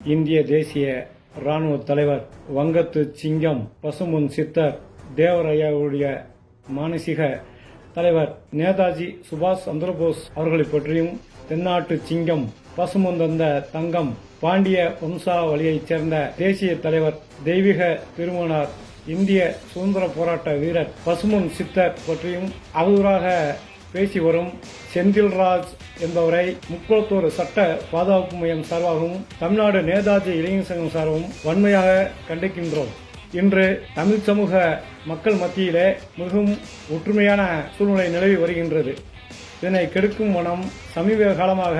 இந்திய தேசிய இராணுவ தலைவர் வங்கத்து சிங்கம் பசுமுன் சித்தர் தேவராயாவுடைய மானசீக தலைவர் நேதாஜி சுபாஷ் சந்திரபோஸ் அவர்களை பற்றியும் தென்னாட்டு சிங்கம் பசுமுன் தந்த தங்கம் பாண்டிய வம்சாவளியைச் சேர்ந்த தேசிய தலைவர் தெய்வீக திருமணார் இந்திய சுதந்திர போராட்ட வீரர் பசுமுன் சித்தர் பற்றியும் அவதூறாக பேசி வரும் செந்தில்ராஜ் என்பவரை முக்குளத்தூர் சட்ட பாதுகாப்பு மையம் சார்பாகவும் தமிழ்நாடு நேதாஜி இளைஞர் சங்கம் சார்பாகவும் வன்மையாக கண்டிக்கின்றோம். இன்று தமிழ் சமூக மக்கள் மத்தியிலே மிகவும் ஒற்றுமையான சூழ்நிலை நிலவி வருகின்றது. இதனை கெடுக்கும் மனம் சமீப காலமாக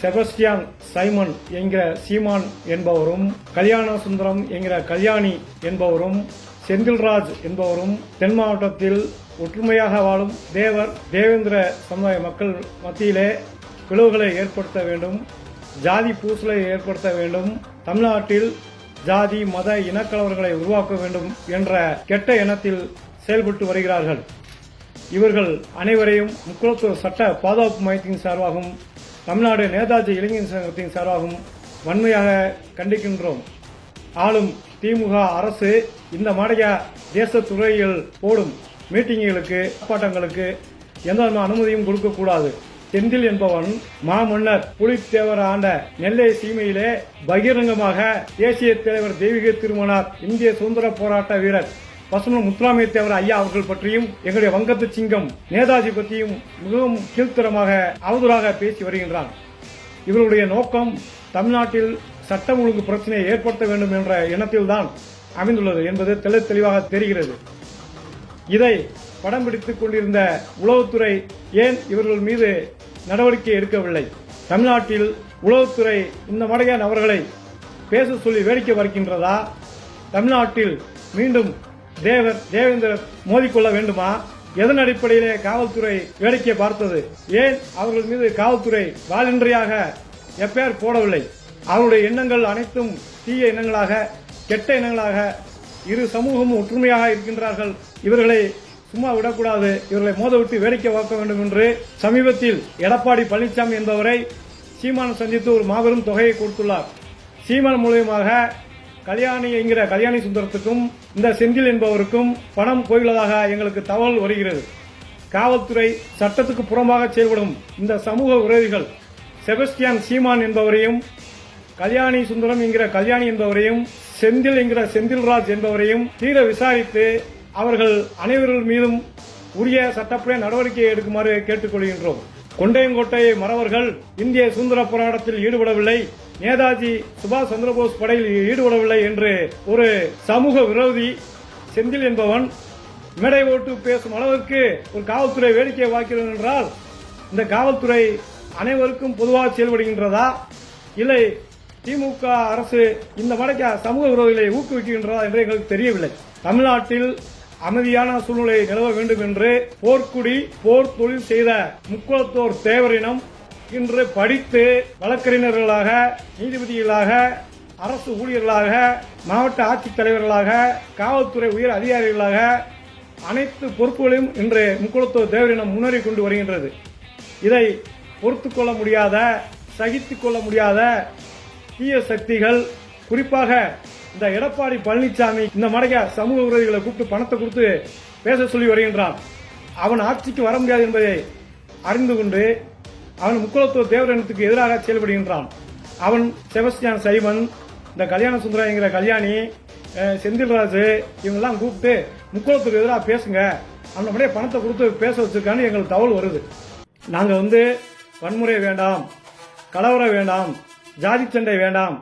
செபஸ்டியான் சைமன் என்கிற சீமான் என்பவரும் கல்யாண சுந்தரம் என்கிற கல்யாணி என்பவரும் செந்தில்ராஜ் என்பவரும் தென் மாவட்டத்தில் ஒற்றுமையாக வாழும் தேவர் தேவேந்திர சமுதாய மக்கள் மத்தியிலே பிளவுகளை ஏற்படுத்த வேண்டும் ஜாதி பூசலை ஏற்படுத்த வேண்டும் தமிழ்நாட்டில் ஜாதி மத இனக்கலவர்களை உருவாக்க வேண்டும் என்ற கெட்ட எண்ணத்தில் செயல்பட்டு வருகிறார்கள். இவர்கள் அனைவரையும் முக்குளத்தூர் சட்ட பாதுகாப்பு மையத்தின் சார்பாகவும் தமிழ்நாடு நேதாஜி இளைஞர் சங்கத்தின் சார்பாகவும் வன்மையாக கண்டிக்கின்றோம். ஆளும் திமுக அரசு இந்த மாடைய தேச துறையில் போடும். மீட்டிங்குகளுக்கு ஆர்ப்பாட்டங்களுக்கு எந்த விதமான அனுமதியும் கொடுக்கக்கூடாது. செந்தில் என்பவன் மாமன்னர் புலித்தேவர் ஆண்ட நெல்லை சீமையிலே பகிரங்கமாக தேசிய தலைவர் தெய்வீக திருமணார் இந்திய சுதந்திர போராட்ட வீரர் பசுமன் முத்துராமலிங்க தேவர் ஐயா அவர்கள் பற்றியும் எங்களுடைய வங்கத்து சிங்கம் நேதாஜி பற்றியும் மிகவும் கீழ்த்தரமாக அவதூறாக பேசி வருகின்றான் இவருடைய நோக்கம் தமிழ்நாட்டில் சட்டம் ஒழுங்கு பிரச்சனையை ஏற்படுத்த வேண்டும் என்ற எண்ணத்தில்தான் அமைந்துள்ளது என்பது தெளி தெளிவாக தெரிகிறது. இதை படம் பிடித்துக் கொண்டிருந்த உளவுத்துறை ஏன் இவர்கள் மீது நடவடிக்கை எடுக்கவில்லை? தமிழ்நாட்டில் உளவுத்துறை இந்த மடையான நபர்களை பேச சொல்லி வேடிக்கை பார்க்கின்றதா? தமிழ்நாட்டில் மீண்டும் தேவர் தேவேந்திரர் மோதிக்கொள்ள வேண்டுமா? எதன் அடிப்படையிலே காவல்துறை வேடிக்கை பார்த்தது? ஏன் அவர்கள் மீது காவல்துறை வாலின்றியாக எப்பேர் போடவில்லை? அவருடைய எண்ணங்கள் அனைத்தும் தீய எண்ணங்களாக கெட்ட எண்ணங்களாக இரு சமூகமும் ஒற்றுமையாக இருக்கின்றார்கள். இவர்களை சும்மா விடக்கூடாது. இவர்களை மோதவிட்டு வேடிக்கை பார்க்க வேண்டும் என்று சமீபத்தில் எடப்பாடி பழனிசாமி என்பவரை சீமான் சந்தித்து ஒரு மாபெரும் தொகையை கொடுத்துள்ளார். சீமான் மூலியமாக கல்யாணி என்கிற கல்யாணி சுந்தரத்துக்கும் இந்த செந்தில் என்பவருக்கும் பணம் போயுள்ளதாக எங்களுக்கு தகவல் வருகிறது. காவல்துறை சட்டத்துக்கு புறம்பாக செயல்படும் இந்த சமூக விரோதிகள் செபஸ்டியான் சீமான் என்பவரையும் கல்யாணி சுந்தரம் என்கிற கல்யாணி என்பவரையும் செந்தில் என்கிற செந்தில்ராஜ் என்பவரையும் தீர விசாரித்து அவர்கள் அனைவர்கள் மீதும் உரிய சட்டப்படி நடவடிக்கை எடுக்குமாறு கேட்டுக்கொள்கின்றோம். கொண்டையங்கோட்டை மறவர்கள் இந்திய சுதந்திர போராட்டத்தில் ஈடுபடவில்லை. நேதாஜி சுபாஷ் சந்திரபோஸ் படையில் ஈடுபடவில்லை என்று ஒரு சமூக விரோதி செந்தில் என்பவன் மேடை ஓட்டு பேசும் அளவிற்கு ஒரு காவல்துறை வேடிக்கை வாக்கிறது என்றால் இந்த காவல்துறை அனைவருக்கும் பொதுவாக செயல்படுகின்றதா? இல்லை திமுக அரசு இந்த மடைக்க சமூக விரோதிகளை ஊக்குவிக்கின்றதா என்று எங்களுக்கு தெரியவில்லை. தமிழ்நாட்டில் அமைதியான சூழ்நிலை நிலவ வேண்டும் என்று போர்க்குடி போர் தொழில் செய்த முக்குளத்தோர் தேவரினம் இன்று படித்து வழக்கறிஞர்களாக நீதிபதிகளாக அரசு ஊழியர்களாக மாவட்ட ஆட்சித்தலைவர்களாக காவல்துறை உயர் அதிகாரிகளாக அனைத்து பொறுப்புகளையும் இன்று முக்குளத்தோர் தேவரினம் முன்னேறி கொண்டு வருகின்றது. இதை பொறுத்துக்கொள்ள முடியாத சகித்துக் கொள்ள முடியாத தீய சக்திகள் குறிப்பாக இந்த எடப்பாடி பழனிசாமி இந்த மடைய சமூக விரோதிகளை கூப்பிட்டு பணத்தை கொடுத்து பேச சொல்லி வருகின்றான். அவன் ஆட்சிக்கு வர முடியாது என்பதை அறிந்து கொண்டு அவன் முக்குளத்தூர் தேவரனத்துக்கு எதிராக செயல்படுகின்றான். அவன் செபஸ்டியான் சைமன் இந்த கல்யாண சுந்தரம் என்கிற கல்யாணி செந்தில்ராஜ் இவங்கெல்லாம் கூப்பிட்டு முக்குளத்துக்கு எதிராக பேசுங்க. அந்த மாதிரியே பணத்தை கொடுத்து பேச வச்சிருக்கான்னு எங்களுக்கு தகவல் வருது. நாங்கள் வந்து வன்முறை வேண்டாம் கலவரம் வேண்டாம் ஜாதி சண்டை வேண்டாம்.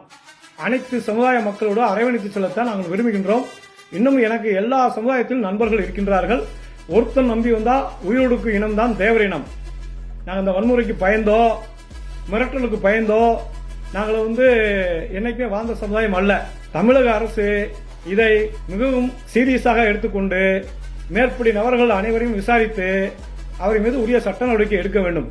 அனைத்து சமுதாய மக்களோடு அரவணைத்து செல்லத்தான் நாங்கள் விரும்புகின்றோம். இன்னும் எனக்கு எல்லா சமுதாயத்திலும் நண்பர்கள் இருக்கின்றார்கள். ஒருத்தன் நம்பி வந்தா உயிரோடுக்கு இனம்தான் தேவரினம். நாங்கள் இந்த வன்முறைக்கு பயந்தோ மிரட்டலுக்கு பயந்தோ நாங்கள் வந்து என்னைக்குமே வாழ்ந்த சமுதாயம் அல்ல. தமிழக அரசு இதை மிகவும் சீரியஸாக எடுத்துக்கொண்டு மேற்படி நபர்கள் அனைவரையும் விசாரித்து அவர் மீது உரிய சட்ட நடவடிக்கை எடுக்க வேண்டும்.